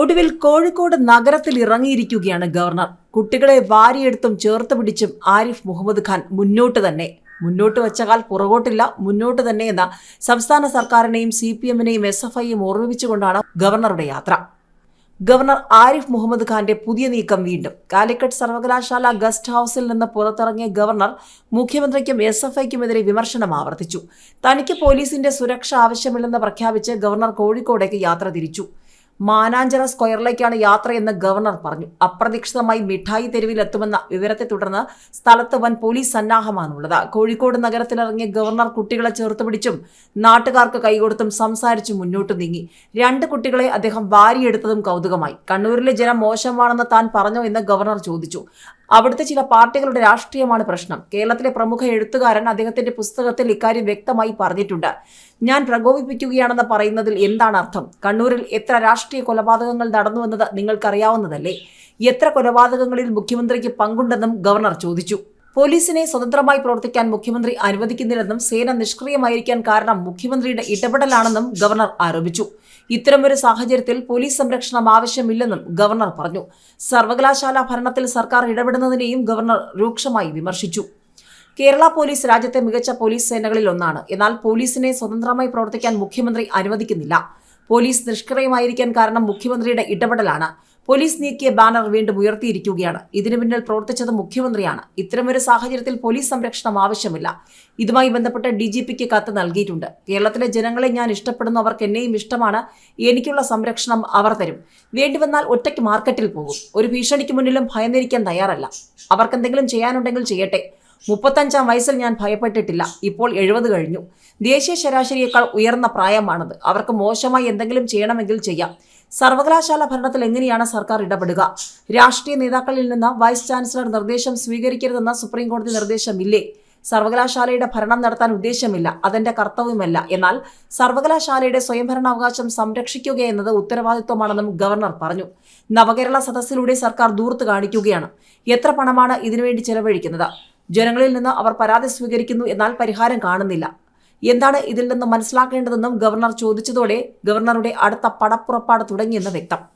ഒടുവിൽ കോഴിക്കോട് നഗരത്തിൽ ഇറങ്ങിയിരിക്കുകയാണ് ഗവർണർ. കുട്ടികളെ വാരിയെടുത്തും ചേർത്ത് പിടിച്ചും ആരിഫ് മുഹമ്മദ് ഖാൻ മുന്നോട്ട് തന്നെ. മുന്നോട്ട് വെച്ചകാൽ പുറകോട്ടില്ല മുന്നോട്ട് തന്നെ എന്ന സംസ്ഥാന സർക്കാരിനെയും സി പി എമ്മിനെയും എസ് എഫ് ഐയും ഓർമ്മിപ്പിച്ചുകൊണ്ടാണ് ഗവർണറുടെ യാത്ര. ഗവർണർ ആരിഫ് മുഹമ്മദ് ഖാന്റെ പുതിയ നീക്കം വീണ്ടും. കാലിക്കറ്റ് സർവകലാശാല ഗസ്റ്റ് ഹൌസിൽ നിന്ന് പുറത്തിറങ്ങിയ ഗവർണർ മുഖ്യമന്ത്രിക്കും എസ് എഫ് ഐക്കുമെതിരെ വിമർശനം ആവർത്തിച്ചു. തനിക്ക് പോലീസിന്റെ സുരക്ഷ ആവശ്യമില്ലെന്ന് പ്രഖ്യാപിച്ച് ഗവർണർ കോഴിക്കോടേക്ക് യാത്ര തിരിച്ചു. മാനാഞ്ചിറ സ്ക്വയറിലേക്കാണ് യാത്രയെന്ന് ഗവർണർ പറഞ്ഞു. അപ്രതീക്ഷിതമായി മിഠായി തെരുവിൽ എത്തുമെന്ന വിവരത്തെ തുടർന്ന് സ്ഥലത്ത് വൻ പോലീസ് സന്നാഹമാണുള്ളത്. കോഴിക്കോട് നഗരത്തിലിറങ്ങിയ ഗവർണർ കുട്ടികളെ ചേർത്തുപിടിച്ചും നാട്ടുകാർക്ക് കൈകൊടുത്തും സംസാരിച്ചു മുന്നോട്ട് നീങ്ങി. രണ്ട് കുട്ടികളെ അദ്ദേഹം വാരിയെടുത്തതും കൗതുകമായി. കണ്ണൂരിലെ ജനം മോശമാണെന്ന് താൻ പറഞ്ഞു എന്ന് ഗവർണർ ചോദിച്ചു. അവിടുത്തെ ചില പാർട്ടികളുടെ രാഷ്ട്രീയമാണ് പ്രശ്നം. കേരളത്തിലെ പ്രമുഖ എഴുത്തുകാരൻ അദ്ദേഹത്തിന്റെ പുസ്തകത്തിൽ ഇക്കാര്യം വ്യക്തമായി പറഞ്ഞിട്ടുണ്ട്. ഞാൻ പ്രകോപിപ്പിക്കുകയാണെന്ന് പറയുന്നതിൽ എന്താണ് അർത്ഥം? കണ്ണൂരിൽ എത്ര രാഷ്ട്രീയ കൊലപാതകങ്ങൾ നടന്നുവെന്നത് നിങ്ങൾക്കറിയാവുന്നതല്ലേ? എത്ര കൊലപാതകങ്ങളിൽ മുഖ്യമന്ത്രിക്ക് പങ്കുണ്ടെന്നും ഗവർണർ ചോദിച്ചു. പോലീസിനെ സ്വതന്ത്രമായി പ്രവർത്തിക്കാൻ മുഖ്യമന്ത്രി അനുവദിക്കുന്നില്ലെന്നും സേന നിഷ്ക്രിയമായിരിക്കാൻ കാരണം മുഖ്യമന്ത്രിയുടെ ഇടപെടലാണെന്നും ഗവർണർ ആരോപിച്ചു. ഇത്തരമൊരു സാഹചര്യത്തിൽ പോലീസ് സംരക്ഷണം ആവശ്യമില്ലെന്നും ഗവർണർ പറഞ്ഞു. സർവകലാശാല ഭരണത്തിൽ സർക്കാർ ഇടപെടുന്നതിനെയും ഗവർണർ രൂക്ഷമായി വിമർശിച്ചു. കേരള പോലീസ് രാജ്യത്തെ മികച്ച പോലീസ് സേനകളിൽ ഒന്നാണ്. എന്നാൽ പോലീസിനെ സ്വതന്ത്രമായി പ്രവർത്തിക്കാൻ മുഖ്യമന്ത്രി അനുവദിക്കുന്നില്ല. പോലീസ് നിഷ്ക്രിയമായിരിക്കാൻ കാരണം മുഖ്യമന്ത്രിയുടെ ഇടപെടലാണ്. പോലീസ് നീക്കിയ ബാനർ വീണ്ടും ഉയർത്തിയിരിക്കുകയാണ്. ഇതിനു പിന്നിൽ പ്രവർത്തിച്ചത് മുഖ്യമന്ത്രിയാണ്. ഇത്തരമൊരു സാഹചര്യത്തിൽ പോലീസ് സംരക്ഷണം ആവശ്യമില്ല. ഇതുമായി ബന്ധപ്പെട്ട് ഡി ജി പിക്ക് കത്ത് നൽകിയിട്ടുണ്ട്. കേരളത്തിലെ ജനങ്ങളെ ഞാൻ ഇഷ്ടപ്പെടുന്നു അവർക്ക് എന്നെയും ഇഷ്ടമാണ്. എനിക്കുള്ള സംരക്ഷണം അവർ തരും. വേണ്ടിവന്നാൽ ഒറ്റയ്ക്ക് മാർക്കറ്റിൽ പോകും. ഒരു ഭീഷണിക്ക് മുന്നിലും ഭയന്നിരിക്കാൻ തയ്യാറല്ല. അവർക്ക് എന്തെങ്കിലും ചെയ്യാനുണ്ടെങ്കിൽ ചെയ്യട്ടെ. മുപ്പത്തഞ്ചാം വയസ്സിൽ ഞാൻ ഭയപ്പെട്ടിട്ടില്ല. ഇപ്പോൾ എഴുപത് കഴിഞ്ഞു. ദേശീയ ശരാശരിയേക്കാൾ ഉയർന്ന പ്രായമാണത്. അവർക്ക് മോശമായി എന്തെങ്കിലും ചെയ്യണമെങ്കിൽ ചെയ്യാം. സർവകലാശാല ഭരണത്തിൽ എങ്ങനെയാണ് സർക്കാർ ഇടപെടുക? രാഷ്ട്രീയ നേതാക്കളിൽ നിന്ന് വൈസ് ചാൻസലർ നിർദ്ദേശം സ്വീകരിക്കരുതെന്ന സുപ്രീം കോടതി നിർദ്ദേശമില്ലേ? സർവകലാശാലയുടെ ഭരണം നടത്താൻ ഉദ്ദേശമില്ല. അതെന്റെ കർത്തവ്യമല്ല. എന്നാൽ സർവകലാശാലയുടെ സ്വയംഭരണാവകാശം സംരക്ഷിക്കുക എന്നത് ഉത്തരവാദിത്വമാണെന്നും ഗവർണർ പറഞ്ഞു. നവകേരള സദസ്സിലൂടെ സർക്കാർ ദൂർത്ത് കാണിക്കുകയാണ്. എത്ര പണമാണ് ഇതിനുവേണ്ടി ചെലവഴിക്കുന്നത്? ജനങ്ങളിൽ നിന്ന് അവർ പരാതി സ്വീകരിക്കുന്നു എന്നാൽ പരിഹാരം കാണുന്നില്ല. എന്താണ് ഇതിൽ നിന്ന് മനസ്സിലാക്കേണ്ടതെന്നും ഗവർണർ ചോദിച്ചതോടെ ഗവർണറുടെ അടുത്ത പടപ്പുറപ്പാട് തുടങ്ങിയെന്ന് വ്യക്തം.